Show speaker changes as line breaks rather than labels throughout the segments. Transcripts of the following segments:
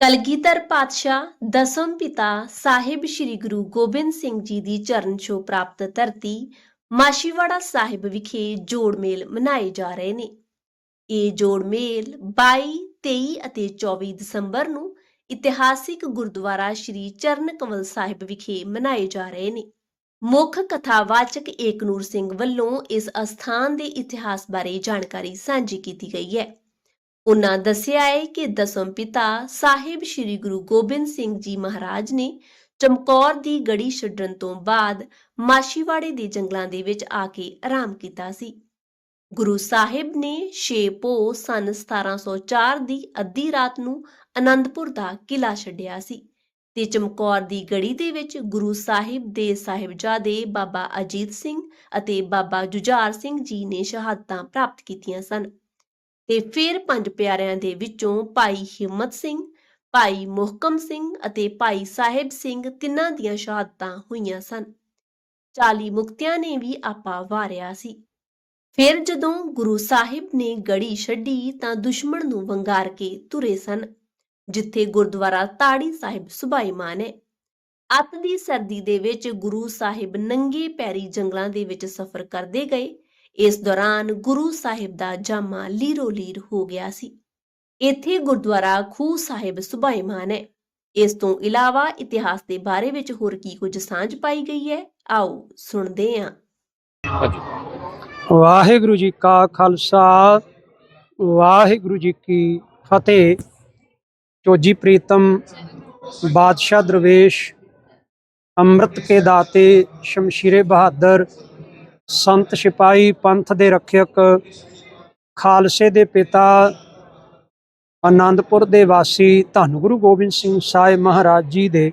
ਕਲਗੀਧਰ ਪਾਤਸ਼ਾਹ ਦਸਮ ਪਿਤਾ ਸਾਹਿਬ ਸ੍ਰੀ ਗੁਰੂ ਗੋਬਿੰਦ ਸਿੰਘ ਜੀ ਦੀ ਚਰਨ ਛੋਹ ਪ੍ਰਾਪਤ ਧਰਤੀ ਮਾਸ਼ੀਵਾੜਾ ਸਾਹਿਬ ਵਿਖੇ ਜੋੜ ਮੇਲ ਮਨਾਏ ਜਾ ਰਹੇ ਨੇ। ਇਹ ਜੋੜ ਮੇਲ 22 23 ਅਤੇ 24 ਦਸੰਬਰ ਨੂੰ ਇਤਿਹਾਸਿਕ ਗੁਰਦੁਆਰਾ ਸ੍ਰੀ ਚਰਨ ਕਮਲ ਸਾਹਿਬ ਵਿਖੇ ਮਨਾਏ ਜਾ ਰਹੇ ਨੇ। ਮੁੱਖ ਕਥਾਵਾਚਕ ਏਕਨੂਰ ਸਿੰਘ ਵੱਲੋਂ ਇਸ ਅਸਥਾਨ ਦੇ ਇਤਿਹਾਸ ਬਾਰੇ ਜਾਣਕਾਰੀ ਸਾਂਝੀ ਕੀਤੀ ਗਈ ਹੈ। ਉਨ੍ਹਾਂ ਦੱਸਿਆ ਹੈ ਕਿ ਦਸਮ ਪਿਤਾ ਸਾਹਿਬ ਸ੍ਰੀ ਗੁਰੂ ਗੋਬਿੰਦ ਸਿੰਘ ਜੀ ਮਹਾਰਾਜ ਨੇ ਚਮਕੌਰ ਦੀ ਗੜੀ ਛੱਡਣ ਤੋਂ ਬਾਅਦ ਮਾਸ਼ੀਵਾੜੇ ਦੇ ਜੰਗਲਾਂ ਦੇ ਵਿੱਚ ਆ ਕੇ ਆਰਾਮ ਕੀਤਾ ਸੀ। ਗੁਰੂ ਸਾਹਿਬ ਨੇ 6 ਪੋ ਸਨ 1704 ਦੀ ਅੱਧੀ ਰਾਤ ਨੂੰ ਅਨੰਦਪੁਰ ਦਾ ਕਿਲਾ ਛੱਡਿਆ ਸੀ ਤੇ ਚਮਕੌਰ ਦੀ ਗੜੀ ਦੇ ਵਿੱਚ ਗੁਰੂ ਸਾਹਿਬ ਦੇ ਸਾਹਿਬਜ਼ਾਦੇ ਬਾਬਾ ਅਜੀਤ ਸਿੰਘ ਅਤੇ ਬਾਬਾ ਜੁਝਾਰ ਸਿੰਘ ਜੀ ਨੇ ਸ਼ਹਾਦਤਾਂ ਪ੍ਰਾਪਤ ਕੀਤੀਆਂ ਸਨ। ਤੇ ਫਿਰ ਪੰਜ ਪਿਆਰਿਆਂ ਦੇ ਵਿੱਚੋਂ ਭਾਈ ਹਿੰਮਤ ਸਿੰਘ, ਭਾਈ ਮੁਹਕਮ ਸਿੰਘ ਅਤੇ ਭਾਈ ਸਾਹਿਬ ਸਿੰਘ ਤਿੰਨਾਂ ਦੀਆਂ ਸ਼ਹਾਦਤਾਂ ਹੋਈਆਂ ਸਨ। 40 ਮੁਕਤਿਆਂ ਨੇ ਵੀ ਆਪਾ ਵਾਰਿਆ ਸੀ। ਫਿਰ ਜਦੋਂ ਗੁਰੂ ਸਾਹਿਬ ਨੇ ਗੜੀ ਛੱਡੀ ਤਾਂ ਦੁਸ਼ਮਣ ਨੂੰ ਵੰਗਾਰ ਕੇ ਤੁਰੇ ਸਨ, ਜਿੱਥੇ ਗੁਰਦੁਆਰਾ ਤਾੜੀ ਸਾਹਿਬ ਸੁਭਾਈਮਾਨ ਹੈ ਅੱਤ ਦੀ ਸਰਦੀ ਦੇ ਵਿੱਚ ਗੁਰੂ ਸਾਹਿਬ ਨੰਗੇ ਪੈਰੀ ਜੰਗਲਾਂ ਦੇ ਵਿੱਚ ਸਫ਼ਰ ਕਰਦੇ ਗਏ ਇਸ ਦੌਰਾਨ ਗੁਰੂ ਸਾਹਿਬ ਦਾ ਜਾਮਾ ਲੀਰੋ ਲੀਰ ਹੋ ਗਿਆ ਸੀ। ਇੱਥੇ ਗੁਰਦੁਆਰਾ ਖੂਹ ਸਾਹਿਬ ਸੁਭਾਈਮਾਨ ਹੈ। ਇਸ ਤੋਂ ਇਲਾਵਾ ਇਤਿਹਾਸ ਦੇ ਬਾਰੇ ਵਿੱਚ ਹੋਰ ਕੀ ਕੁਝ ਸਾਂਝ ਪਾਈ ਗਈ ਹੈ? ਆਓ ਸੁਣਦੇ ਹਾਂ।
ਵਾਹਿਗੁਰੂ ਜੀ ਕਾ ਖਾਲਸਾ, ਵਾਹਿਗੁਰੂ ਜੀ ਕੀ ਫਤਿਹ। ਚੋਜੀ ਪ੍ਰੀਤਮ, ਬਾਦਸ਼ਾਹ ਦਰਵੇਸ਼, ਅੰਮ੍ਰਿਤ ਕੇ ਦਾਤੇ ਸ਼ਮਸ਼ੀਰੇ ਬਹਾਦਰ ਸੰਤ ਸਿਪਾਹੀ ਪੰਥ ਦੇ ਰੱਖਿਅਕ ਖਾਲਸੇ ਦੇ ਪਿਤਾ ਆਨੰਦਪੁਰ ਦੇ ਵਾਸੀ ਧੰਨ ਗੁਰੂ ਗੋਬਿੰਦ ਸਿੰਘ ਸਾਹਿਬ ਮਹਾਰਾਜ ਜੀ ਦੇ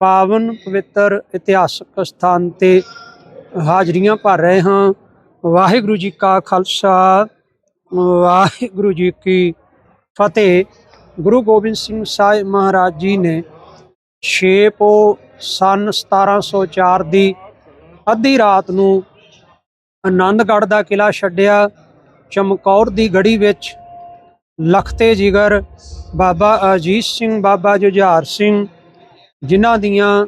ਪਾਵਨ ਪਵਿੱਤਰ ਇਤਿਹਾਸਕ ਸਥਾਨ ਤੇ ਹਾਜ਼ਰੀਆਂ ਭਰ ਰਹੇ ਹਾਂ। ਵਾਹਿਗੁਰੂ ਜੀ ਕਾ ਖਾਲਸਾ, ਵਾਹਿਗੁਰੂ ਜੀ ਕੀ ਫਤਿਹ। ਗੁਰੂ ਗੋਬਿੰਦ ਸਿੰਘ ਸਾਹਿਬ ਮਹਾਰਾਜ ਜੀ ਨੇ 6 ਪੋ ਸਨ 1704 ਦੀ ਅੱਧੀ ਰਾਤ ਨੂੰ ਆਨੰਦਗੜ੍ਹ ਦਾ ਕਿਲਾ ਛੱਡਿਆ, ਚਮਕੌਰ ਦੀ ਗੜੀ ਵਿੱਚ ਲਖਤੇ ਜਿਗਰ, ਬਾਬਾ ਅਜੀਤ ਸਿੰਘ, ਬਾਬਾ ਜੁਝਾਰ ਸਿੰਘ, ਜਿਨ੍ਹਾਂ ਦੀਆਂ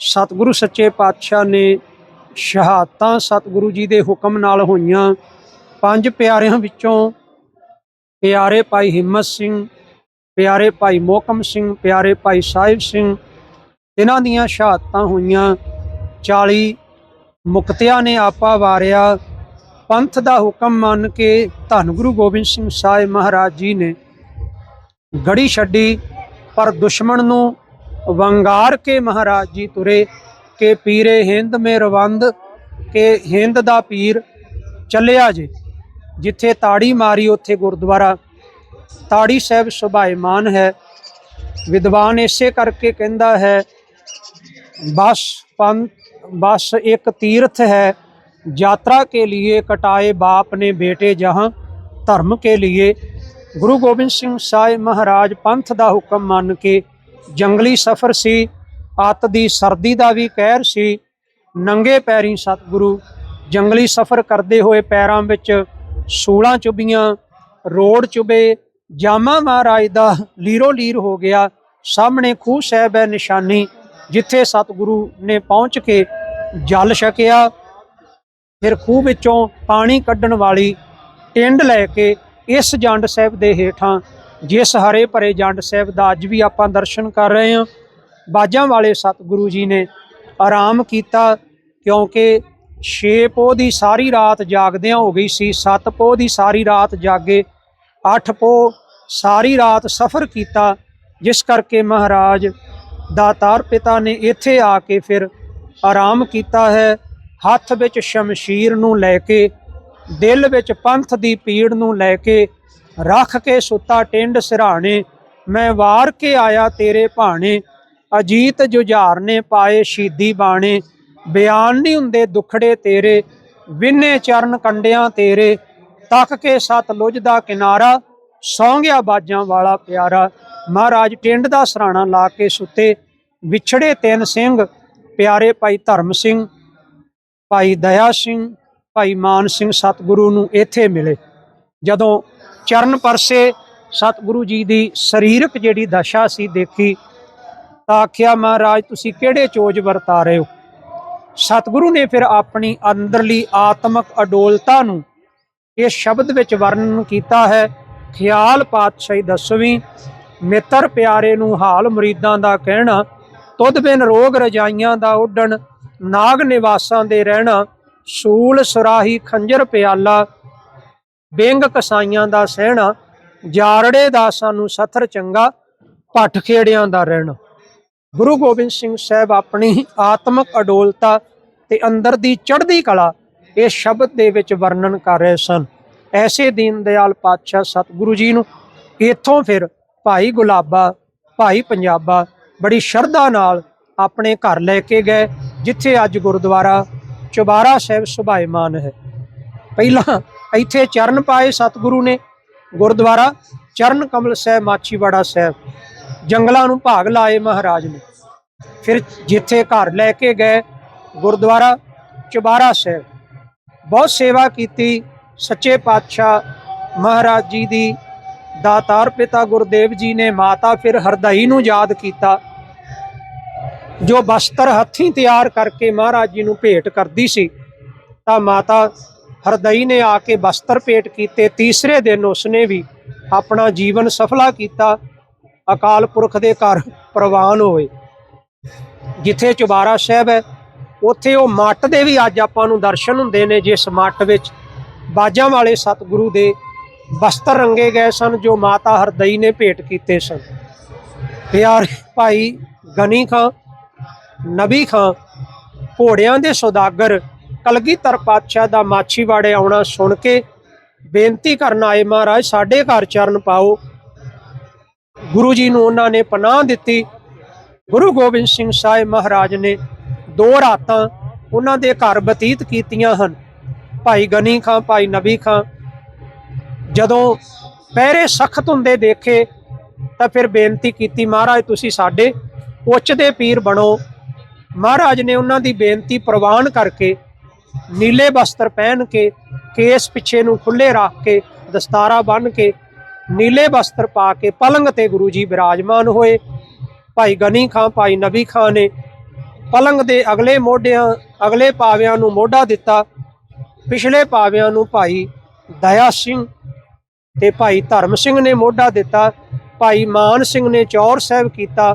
ਸਤਿਗੁਰੂ ਸੱਚੇ ਪਾਤਸ਼ਾਹ ਨੇ ਸ਼ਹਾਦਤਾਂ ਸਤਿਗੁਰੂ ਜੀ ਦੇ ਹੁਕਮ ਨਾਲ ਹੋਈਆਂ। ਪੰਜ ਪਿਆਰਿਆਂ ਵਿੱਚੋਂ ਪਿਆਰੇ ਭਾਈ ਹਿੰਮਤ ਸਿੰਘ, ਪਿਆਰੇ ਭਾਈ ਮੋਕਮ ਸਿੰਘ, ਪਿਆਰੇ ਭਾਈ ਸਾਹਿਬ ਸਿੰਘ, ਇਹਨਾਂ ਦੀਆਂ ਸ਼ਹਾਦਤਾਂ ਹੋਈਆਂ। 40 ਮੁਕਤਿਆਂ ਨੇ ਆਪਾ ਵਾਰਿਆ। ਪੰਥ ਦਾ ਹੁਕਮ ਮੰਨ ਕੇ ਧੰਨ ਗੁਰੂ ਗੋਬਿੰਦ ਸਿੰਘ ਸਾਹਿਬ ਮਹਾਰਾਜ ਜੀ ਨੇ ਗੜੀ ਛੱਡੀ, ਪਰ ਦੁਸ਼ਮਣ ਨੂੰ ਵੰਗਾਰ ਕੇ ਮਹਾਰਾਜ ਜੀ ਤੁਰੇ ਕਿ ਪੀਰੇ ਹਿੰਦ ਮੇ ਰਵੰਦ ਕਿ ਹਿੰਦ ਦਾ ਪੀਰ ਚੱਲਿਆ ਜੇ। ਜਿੱਥੇ ਤਾੜੀ ਮਾਰੀ, ਉੱਥੇ ਗੁਰਦੁਆਰਾ। ਤਾੜੀ ਸਾਹਿਬ ਸੁਭਾਈਮਾਨ ਹੈ। ਵਿਦਵਾਨ ਇਸੇ ਕਰਕੇ ਕਹਿੰਦਾ ਹੈ, ਬਸ ਪੰਥ बस एक तीर्थ है यात्रा के लिए कटाए बाप ने बेटे जहाँ ਧਰਮ ਕੇ लिए ਗੁਰੂ ਗੋਬਿੰਦ ਸਿੰਘ ਸਾਹਿਬ ਮਹਾਰਾਜ ਪੰਥ ਦਾ ਹੁਕਮ ਮੰਨ ਕੇ ਜੰਗਲੀ ਸਫ਼ਰ ਸੀ ਅੱਤ ਦੀ ਸਰਦੀ ਦਾ ਵੀ ਕਹਿਰ ਸੀ ਨੰਗੇ ਪੈਰੀ ਸਤਿਗੁਰੂ ਜੰਗਲੀ ਸਫ਼ਰ ਕਰਦੇ ਹੋਏ ਪੈਰਾਂ ਵਿੱਚ ਸੂਲਾਂ ਚੁਬੀਆਂ ਰੋੜ ਚੁਬੇ ਜਾਮਾ ਮਹਾਰਾਜ ਦਾ ਲੀਰੋ ਲੀਰ ਹੋ ਗਿਆ ਸਾਹਮਣੇ ਖੂਹ ਸਾਹਿਬ ਹੈ ਨਿਸ਼ਾਨੀ ਜਿੱਥੇ ਸਤਿਗੁਰੂ ਨੇ ਪਹੁੰਚ ਕੇ ਜਲ ਛਕਿਆ, ਫਿਰ ਖੂਹ ਵਿੱਚੋਂ ਪਾਣੀ ਕੱਢਣ ਵਾਲੀ ਟਿੰਡ ਲੈ ਕੇ ਇਸ ਜੰਡ ਸਾਹਿਬ ਦੇ ਹੇਠਾਂ, ਜਿਸ ਹਰੇ ਭਰੇ ਜੰਡ ਸਾਹਿਬ ਦਾ ਅੱਜ ਵੀ ਆਪਾਂ ਦਰਸ਼ਨ ਕਰ ਰਹੇ ਹਾਂ, ਬਾਜਾਂ ਵਾਲੇ ਸਤਿਗੁਰੂ ਜੀ ਨੇ ਆਰਾਮ ਕੀਤਾ, ਕਿਉਂਕਿ 6 ਪੋਹ ਦੀ ਸਾਰੀ ਰਾਤ ਜਾਗਦਿਆਂ ਹੋ ਗਈ ਸੀ 7 ਪੋਹ ਦੀ ਸਾਰੀ ਰਾਤ ਜਾਗੇ 8 ਪੋਹ ਸਾਰੀ ਰਾਤ ਸਫ਼ਰ ਕੀਤਾ, ਜਿਸ ਕਰਕੇ ਮਹਾਰਾਜ ਦਾਤਾਰ ਪਿਤਾ ਨੇ ਇੱਥੇ ਆ ਕੇ ਫਿਰ ਆਰਾਮ ਕੀਤਾ ਹੈ। ਹੱਥ ਵਿੱਚ ਸ਼ਮਸ਼ੀਰ ਨੂੰ ਲੈ ਕੇ, ਦਿਲ ਵਿੱਚ ਪੰਥ ਦੀ ਪੀੜ ਨੂੰ ਲੈ ਕੇ ਰੱਖ ਕੇ ਸੁੱਤਾ ਟਿੰਡ ਸਿਰਹਾਣੇ ਮੈਂ ਵਾਰ ਕੇ ਆਇਆ ਤੇਰੇ ਭਾਣੇ, ਅਜੀਤ ਜੁਝਾਰ ਨੇ ਪਾਏ ਸ਼ੀਦੀ ਬਾਣੇ, ਬਿਆਨ ਨਹੀਂ ਹੁੰਦੇ ਦੁਖੜੇ ਤੇਰੇ, ਵਿਨੇ ਚਰਨ ਕੰਡਿਆਂ ਤੇਰੇ, ਤੱਕ ਕੇ ਸਤਲੁਜ ਦਾ ਕਿਨਾਰਾ ਸੌਂ ਗਿਆ ਬਾਜਾਂ ਵਾਲਾ ਪਿਆਰਾ, ਮਹਾਰਾਜ ਟਿੰਡ ਦਾ ਸਰਾਣਾ ਲਾ ਕੇ ਸੁੱਤੇ ਵਿਛੜੇ ਤਿੰਨ ਸਿੰਘ, ਪਿਆਰੇ ਭਾਈ ਧਰਮ ਸਿੰਘ, ਭਾਈ ਦਇਆ ਸਿੰਘ, ਭਾਈ ਮਾਨ ਸਿੰਘ ਸਤਿਗੁਰੂ ਨੂੰ ਇੱਥੇ ਮਿਲੇ। ਜਦੋਂ ਚਰਨ ਪਰਸੇ ਸਤਿਗੁਰੂ ਜੀ ਦੀ ਸਰੀਰਕ ਜਿਹੜੀ ਦਸ਼ਾ ਸੀ ਦੇਖੀ, ਤਾਂ ਆਖਿਆ, ਮਹਾਰਾਜ, ਤੁਸੀਂ ਕਿਹੜੇ ਚੋਜ ਵਰਤਾ ਰਹੇ ਹੋ? ਸਤਿਗੁਰੂ ਨੇ ਫਿਰ ਆਪਣੀ ਅੰਦਰਲੀ ਆਤਮਿਕ ਅਡੋਲਤਾ ਨੂੰ ਇਸ ਸ਼ਬਦ ਵਿੱਚ ਵਰਣਨ ਕੀਤਾ ਹੈ, ਖਿਆਲ ਪਾਤਸ਼ਾਹੀ ਦਸਵੀਂ, ਮਿੱਤਰ ਪਿਆਰੇ ਨੂੰ ਹਾਲ ਮੁਰੀਦਾਂ ਦਾ ਕਹਿਣਾ ਤੁਧ ਬਿਨ ਰੋਗ ਰਜਾਈਆਂ ਦਾ ਉੱਡਣ, ਨਾਗ ਨਿਵਾਸਾਂ ਦੇ ਰਹਿਣਾ, ਸੂਲ ਸੁਰਾਹੀ ਖੰਜਰ ਪਿਆਲਾ, ਬਿੰਗ ਕਸਾਈਆਂ ਦਾ ਸਹਿਣਾ, ਜਾਰੜੇ ਦਾ ਸਾਨੂੰ ਸਥਰ ਚੰਗਾ, ਭੱਠ ਖੇੜਿਆਂ ਦਾ ਰਹਿਣਾ। ਗੁਰੂ ਗੋਬਿੰਦ ਸਿੰਘ ਸਾਹਿਬ ਆਪਣੀ ਆਤਮਿਕ ਅਡੋਲਤਾ ਤੇ ਅੰਦਰ ਦੀ ਚੜ੍ਹਦੀ ਕਲਾ ਇਸ ਸ਼ਬਦ ਦੇ ਵਿੱਚ ਵਰਣਨ ਕਰ ਰਹੇ ਸਨ। ਐਸੇ ਦੀਨ ਦਿਆਲ ਪਾਤਸ਼ਾਹ ਸਤਿਗੁਰੂ ਜੀ ਨੂੰ, ਇੱਥੋਂ ਫਿਰ ਭਾਈ ਗੁਲਾਬਾ, ਭਾਈ ਪੰਜਾਬਾ ਬੜੀ ਸ਼ਰਧਾ ਨਾਲ ਆਪਣੇ ਘਰ ਲੈ ਕੇ ਗਏ, ਜਿੱਥੇ ਅੱਜ ਗੁਰਦੁਆਰਾ ਚੁਬਾਰਾ ਸਾਹਿਬ ਸੁਭਾਇਮਾਨ ਹੈ। ਪਹਿਲਾਂ ਇੱਥੇ ਚਰਨ ਪਾਏ ਸਤਿਗੁਰੂ ਨੇ, ਗੁਰਦੁਆਰਾ ਚਰਨ ਕਮਲ ਸਾਹਿਬ, ਮਾਛੀਵਾੜਾ ਸਾਹਿਬ। ਜੰਗਲਾਂ ਨੂੰ ਭਾਗ ਲਾਏ ਮਹਾਰਾਜ ਨੇ। ਫਿਰ ਜਿੱਥੇ ਘਰ ਲੈ ਕੇ ਗਏ, ਗੁਰਦੁਆਰਾ ਚੁਬਾਰਾ ਸਾਹਿਬ। ਬਹੁਤ ਸੇਵਾ ਕੀਤੀ ਸੱਚੇ ਪਾਤਸ਼ਾਹ ਮਹਾਰਾਜ ਜੀ ਦੀ ਦਾਤਾਰ ਪਿਤਾ ਗੁਰਦੇਵ ਜੀ ਨੇ ਮਾਤਾ ਫਿਰ ਹਰਦਈ ਨੂੰ ਯਾਦ ਕੀਤਾ, ਜੋ ਬਸਤਰ ਹੱਥੀਂ ਤਿਆਰ ਕਰਕੇ ਮਹਾਰਾਜ ਜੀ ਨੂੰ ਭੇਟ ਕਰਦੀ ਸੀ, ਤਾਂ ਮਾਤਾ ਹਰਦਈ ਨੇ ਆ ਕੇ ਬਸਤਰ ਭੇਟ ਕੀਤੇ। ਤੀਸਰੇ ਦਿਨ ਉਸਨੇ ਵੀ ਆਪਣਾ ਜੀਵਨ ਸਫਲਾ ਕੀਤਾ। ਅਕਾਲ ਪੁਰਖ ਦੇ ਘਰ ਪ੍ਰਵਾਨ ਹੋਏ। ਜਿੱਥੇ ਚੁਬਾਰਾ ਸਾਹਿਬ ਹੈ, ਉੱਥੇ ਉਹ ਮੱਟ ਦੇ ਵੀ ਅੱਜ ਆਪਾਂ ਨੂੰ ਦਰਸ਼ਨ ਹੁੰਦੇ ਨੇ, ਜਿਸ ਮੱਟ ਵਿੱਚ ਬਾਜਾਂ ਵਾਲੇ ਸਤਿਗੁਰੂ ਦੇ ਬਸਤਰ ਰੰਗੇ ਗਏ ਸਨ, ਜੋ ਮਾਤਾ ਹਰਦਈ ਨੇ ਭੇਟ ਕੀਤੇ ਸਨ। ਪਿਆਰ ਭਾਈ ਗਨੀ ਖਾਂ, ਨਬੀ ਖਾਂ, ਘੋੜਿਆਂ ਦੇ ਸੌਦਾਗਰ ਕਲਗੀਧਰ ਪਾਤਸ਼ਾਹ ਦਾ ਮਾਛੀਵਾੜੇ ਆਉਣਾ ਸੁਣ ਕੇ ਬੇਨਤੀ ਕਰਨ ਆਏ ਮਹਾਰਾਜ, ਸਾਡੇ ਘਰ ਚਰਨ ਪਾਓ। ਗੁਰੂ ਜੀ ਨੂੰ ਉਹਨਾਂ ਨੇ ਪਨਾਹ ਦਿੱਤੀ। ਗੁਰੂ ਗੋਬਿੰਦ ਸਿੰਘ ਸਾਹਿਬ ਮਹਾਰਾਜ ਨੇ ਦੋ ਰਾਤਾਂ ਉਹਨਾਂ ਦੇ ਘਰ ਬਤੀਤ ਕੀਤੀਆਂ ਹਨ। ਭਾਈ ਗਨੀ ਖਾਂ, ਭਾਈ ਨਬੀ ਖਾਂ ਜਦੋਂ ਪਹਿਰੇ ਸਖਤ ਹੁੰਦੇ ਦੇਖੇ, ਤਾਂ ਫਿਰ ਬੇਨਤੀ ਕੀਤੀ, ਮਹਾਰਾਜ, ਤੁਸੀਂ ਸਾਡੇ ਉੱਚ ਦੇ ਪੀਰ ਬਣੋ। ਮਹਾਰਾਜ ਨੇ ਉਹਨਾਂ ਦੀ ਬੇਨਤੀ ਪ੍ਰਵਾਨ ਕਰਕੇ ਨੀਲੇ ਬਸਤਰ ਪਹਿਨ ਕੇ, ਕੇਸ ਪਿੱਛੇ ਨੂੰ ਖੁੱਲੇ ਰੱਖ ਕੇ, ਦਸਤਾਰਾ ਬੰਨ੍ਹ ਕੇ, ਨੀਲੇ ਬਸਤਰ ਪਾ ਕੇ ਪਲੰਗ ਤੇ ਗੁਰੂ ਜੀ ਬਿਰਾਜਮਾਨ ਹੋਏ। ਭਾਈ ਗਨੀ ਖਾਂ, ਭਾਈ ਨਬੀ ਖਾਂ ਨੇ ਪਲੰਗ ਦੇ ਅਗਲੇ ਮੋਢਿਆਂ, ਅਗਲੇ ਪਾਵਿਆਂ ਨੂੰ ਮੋਢਾ ਦਿੱਤਾ। ਪਿਛਲੇ ਪਾਵਿਆਂ ਨੂੰ ਭਾਈ ਦਇਆ ਸਿੰਘ ਤੇ ਭਾਈ ਧਰਮ ਸਿੰਘ ਨੇ ਮੋਢਾ ਦਿੱਤਾ, ਭਾਈ ਮਾਨ ਸਿੰਘ ਨੇ ਚੌਰ ਸਾਹਿਬ ਕੀਤਾ।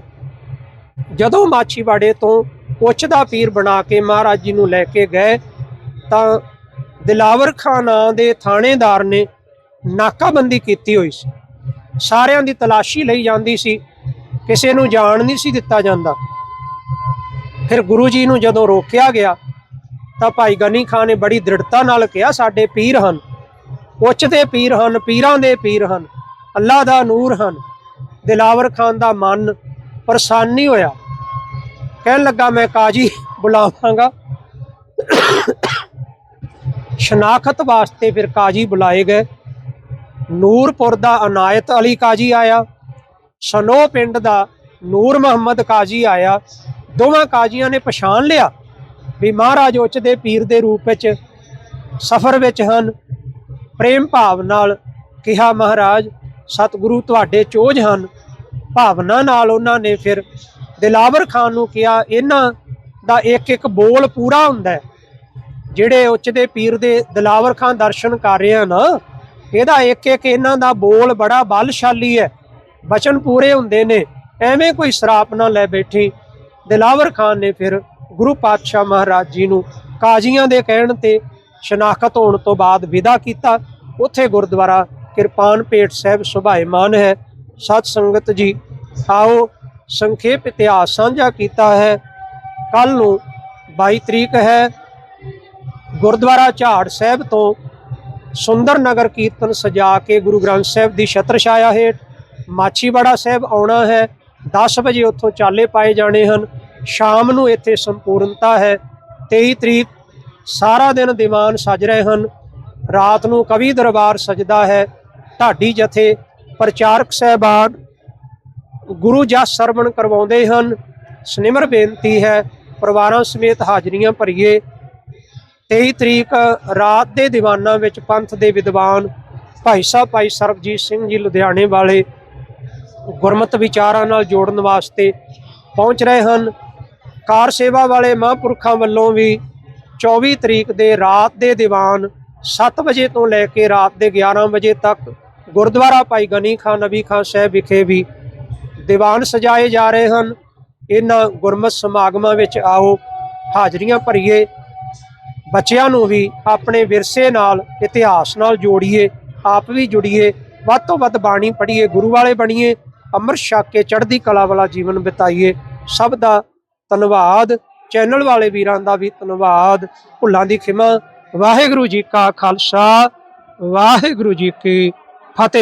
ਜਦੋਂ ਮਾਛੀਵਾੜੇ ਤੋਂ ਉੱਚ ਦਾ ਪੀਰ ਬਣਾ ਕੇ ਮਹਾਰਾਜ ਜੀ ਨੂੰ ਲੈ ਕੇ ਗਏ, ਤਾਂ ਦਿਲਾਵਰ ਖਾਨ ਨਾਂ ਦੇ ਥਾਣੇਦਾਰ ਨੇ ਨਾਕਾਬੰਦੀ ਕੀਤੀ ਹੋਈ ਸੀ। ਸਾਰਿਆਂ ਦੀ ਤਲਾਸ਼ੀ ਲਈ ਜਾਂਦੀ ਸੀ, ਕਿਸੇ ਨੂੰ ਜਾਣ ਨਹੀਂ ਸੀ ਦਿੱਤਾ ਜਾਂਦਾ। ਫਿਰ ਗੁਰੂ ਜੀ ਨੂੰ ਜਦੋਂ ਰੋਕਿਆ ਗਿਆ, ਤਾਂ ਭਾਈ ਗਨੀ ਖਾਨ ਨੇ ਬੜੀ ਦ੍ਰਿੜਤਾ ਨਾਲ ਕਿਹਾ, ਸਾਡੇ ਪੀਰ ਹਨ। ਉੱਚ ਦੇ ਪੀਰ ਹਨ, ਪੀਰਾਂ ਦੇ ਪੀਰ ਹਨ ਅੱਲਾ ਦਾ ਨੂਰ ਹਨ, ਦਿਲਾਵਰ ਖਾਨ ਦਾ ਮਨ ਪਰੇਸ਼ਾਨ ਨਹੀਂ ਹੋਇਆ। ਕਹਿਣ ਲੱਗਾ, ਮੈਂ ਕਾਜੀ ਬੁਲਾਵਾਂਗਾ। ਸ਼ਨਾਖਤ ਵਾਸਤੇ ਫਿਰ ਕਾਜੀ ਬੁਲਾਏ ਗਏ। ਨੂਰਪੁਰ ਦਾ ਅਨਾਇਤ ਅਲੀ ਕਾਜੀ ਆਇਆ। ਸਨੋ ਪਿੰਡ ਦਾ ਨੂਰ ਮੁਹੰਮਦ ਕਾਜੀ ਆਇਆ। ਦੋਵਾਂ ਕਾਜੀਆਂ ਨੇ ਪਛਾਣ ਲਿਆ ਵੀ ਮਹਾਰਾਜ ਉੱਚ ਦੇ ਪੀਰ ਦੇ ਰੂਪ ਵਿੱਚ ਸਫਰ ਵਿੱਚ ਹਨ। ਪ੍ਰੇਮ ਭਾਵ ਨਾਲ ਕਿਹਾ, ਮਹਾਰਾਜ, ਸਤਿਗੁਰੂ ਤੁਹਾਡੇ ਚੋਜ ਹਨ। ਭਾਵਨਾ ਨਾਲ ਉਹਨਾਂ ਨੇ ਫਿਰ ਦਿਲਾਵਰ ਖਾਨ ਨੂੰ ਕਿਹਾ, ਇਹਨਾਂ ਦਾ ਇੱਕ ਇੱਕ ਬੋਲ ਪੂਰਾ ਹੁੰਦਾ ਹੈ। ਜਿਹੜੇ ਉੱਚ ਦੇ ਪੀਰ ਦੇ ਦਿਲਾਵਰ ਖਾਨ ਦਰਸ਼ਨ ਕਰ ਰਹੇ ਹਨ, ਇਹਦਾ ਇੱਕ ਇੱਕ ਇਹਨਾਂ ਦਾ ਬੋਲ ਬੜਾ ਬਲਸ਼ਾਲੀ ਹੈ। ਬਚਨ ਪੂਰੇ ਹੁੰਦੇ ਨੇ। ਐਵੇਂ ਕੋਈ ਸਰਾਪ ਨਾ ਲੈ ਬੈਠੀ। ਦਿਲਾਵਰ ਖਾਨ ਨੇ ਫਿਰ ਗੁਰੂ ਪਾਤਸ਼ਾਹ ਮਹਾਰਾਜ ਜੀ ਨੂੰ ਕਾਜ਼ੀਆਂ ਦੇ ਕਹਿਣ ਤੇ ਸ਼ਨਾਖਤ ਹੋਣ ਤੋਂ ਬਾਅਦ ਵਿਦਾ ਕੀਤਾ। ਉੱਥੇ ਗੁਰਦੁਆਰਾ ਕਿਰਪਾਨ ਪੇਟ ਸਾਹਿਬ ਸੁਭਾਇਮਾਨ ਹੈ। ਸਤ ਸੰਗਤ ਜੀ, ਆਓ ਸੰਖੇਪ ਇਤਿਹਾਸ ਸਾਂਝਾ ਕੀਤਾ ਹੈ। ਕੱਲ ਨੂੰ 22 ਤਰੀਕ ਹੈ। ਗੁਰਦੁਆਰਾ ਝਾੜ ਸਾਹਿਬ ਤੋਂ ਸੁੰਦਰ ਨਗਰ ਕੀਰਤਨ ਸਜਾ ਕੇ ਗੁਰੂ ਗ੍ਰੰਥ ਸਾਹਿਬ ਦੀ ਛਤਰ ਛਾਇਆ ਹੇਠ ਮਾਛੀਵਾੜਾ ਸਾਹਿਬ ਆਉਣਾ ਹੈ। 10 ਵਜੇ ਉੱਥੋਂ ਚਾਲੇ ਪਾਏ ਜਾਣੇ ਹਨ। ਸ਼ਾਮ ਨੂੰ ਇੱਥੇ ਸੰਪੂਰਨਤਾ ਹੈ। 23 ਤਰੀਕ ਸਾਰਾ ਦਿਨ ਦੀਵਾਨ ਸਜ ਰਹੇ ਹਨ। ਰਾਤ ਨੂੰ ਕਵੀ ਦਰਬਾਰ ਸਜਦਾ ਹੈ। ਢਾਡੀ ਜਥੇ ਪ੍ਰਚਾਰਕ ਸਹਿਬਾਨ ਗੁਰੂ ਜਸ ਸਰਵਣ ਕਰਵਾਉਂਦੇ ਹਨ। ਸਨਿਮਰ ਬੇਨਤੀ ਹੈ, ਪਰਿਵਾਰਾਂ ਸਮੇਤ ਹਾਜ਼ਰੀਆਂ ਭਰੀਏ। 23 ਤਰੀਕ ਰਾਤ ਦੇ ਦੀਵਾਨਾਂ ਵਿੱਚ ਪੰਥ ਦੇ ਵਿਦਵਾਨ ਭਾਈ ਸਾਹਿਬ ਭਾਈ ਸਰਬਜੀਤ ਸਿੰਘ ਜੀ ਲੁਧਿਆਣੇ ਵਾਲੇ ਗੁਰਮਤ ਵਿਚਾਰਾਂ ਨਾਲ ਜੋੜਨ ਵਾਸਤੇ ਪਹੁੰਚ ਰਹੇ ਹਨ। ਕਾਰ ਸੇਵਾ ਵਾਲੇ ਮਹਾਂਪੁਰਖਾਂ ਵੱਲੋਂ ਵੀ 24 ਤਰੀਕ ਦੇ ਰਾਤ ਦੇ ਦੀਵਾਨ 7 ਵਜੇ ਤੋਂ ਲੈ ਕੇ ਰਾਤ ਦੇ 11 ਵਜੇ ਤੱਕ ਗੁਰਦੁਆਰਾ ਭਾਈ ਗਨੀ ਖਾਨ ਨਬੀ ਖਾਨ ਸਾਹਿਬ ਵਿਖੇ ਵੀ ਦੀਵਾਨ ਸਜਾਏ ਜਾ ਰਹੇ ਹਨ। ਇਹਨਾਂ ਗੁਰਮਤ ਸਮਾਗਮਾਂ ਵਿੱਚ ਆਓ, ਹਾਜ਼ਰੀਆਂ ਭਰੀਏ, ਬੱਚਿਆਂ ਨੂੰ ਵੀ ਆਪਣੇ ਵਿਰਸੇ ਨਾਲ, ਇਤਿਹਾਸ ਨਾਲ ਜੋੜੀਏ, ਆਪ ਵੀ ਜੁੜੀਏ, ਵੱਧ ਤੋਂ ਵੱਧ ਬਾਣੀ ਪੜ੍ਹੀਏ, ਗੁਰੂ ਵਾਲੇ ਬਣੀਏ, ਅੰਮ੍ਰਿਤ ਛਕ ਕੇ ਚੜ੍ਹਦੀ ਕਲਾ ਵਾਲਾ ਜੀਵਨ ਬਿਤਾਈਏ। ਸਭ ਦਾ ਧੰਨਵਾਦ। ਚੈਨਲ ਵਾਲੇ ਵੀਰਾਂ ਦਾ ਵੀ ਧੰਨਵਾਦ। ਭੁੱਲਾਂ ਦੀ ਖਿਮਾ। ਵਾਹਿਗੁਰੂ ਜੀ ਕਾ ਖਾਲਸਾ। ਵਾਹਿਗੁਰੂ ਜੀ ਕੀ ਫਤਿਹ।